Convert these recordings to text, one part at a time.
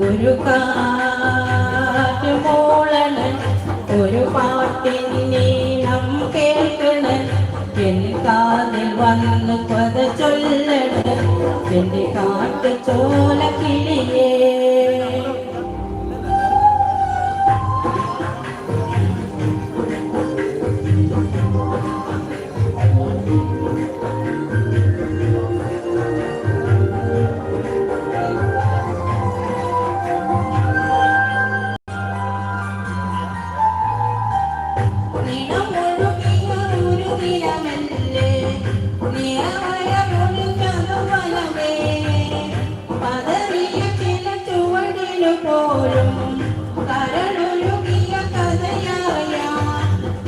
ഒരു കാറ്റുമോളണൻ ഒരു പാട്ടിൻ നീളം കേൾക്കണൻ. എൻ കാതിൽ വന്ന് പത ചൊല്ലണ എന്റെ കാട്ടു ചോല കിളിയേ പോലും കരളൊഴുകിയ കഥയായ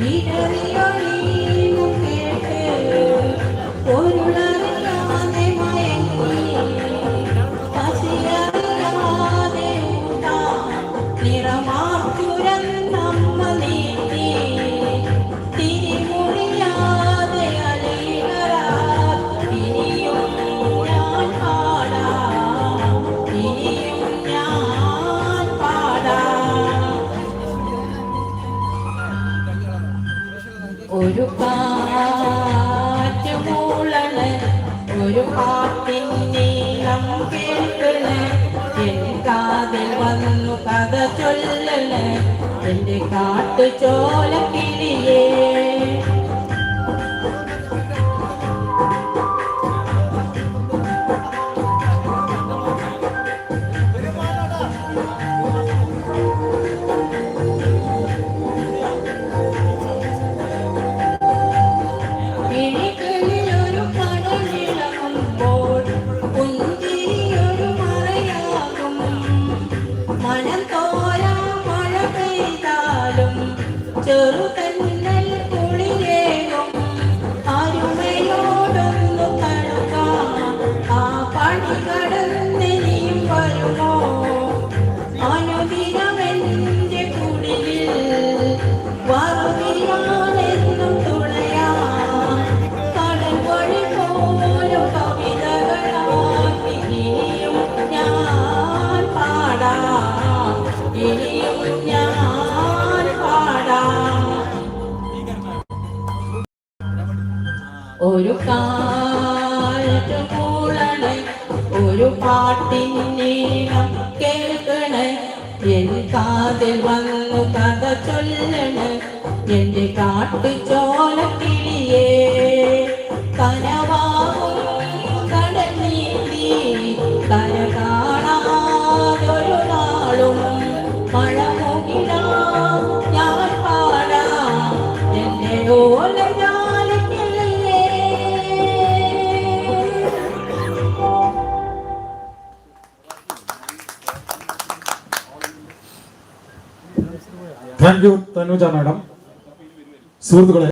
ഇടറിയൊളീനം ഒരു കാറ്റ് മൂളണ ഒരു കഥ ചൊല്ലണ എന്റെ കാട്ടു ചോല കിളിയേ Choruta. ഒരു കാലത്ത് കൂളണേ ഒരു പാട്ടിനെ കേൾക്കണേ. എൻ കാതിൽ വന്നു കഥ ചൊല്ലണേ എന്റെ കാട്ടു ചോല കിളിയേ. Thank you Tanuja madam. സുഹൃത്തുക്കളെ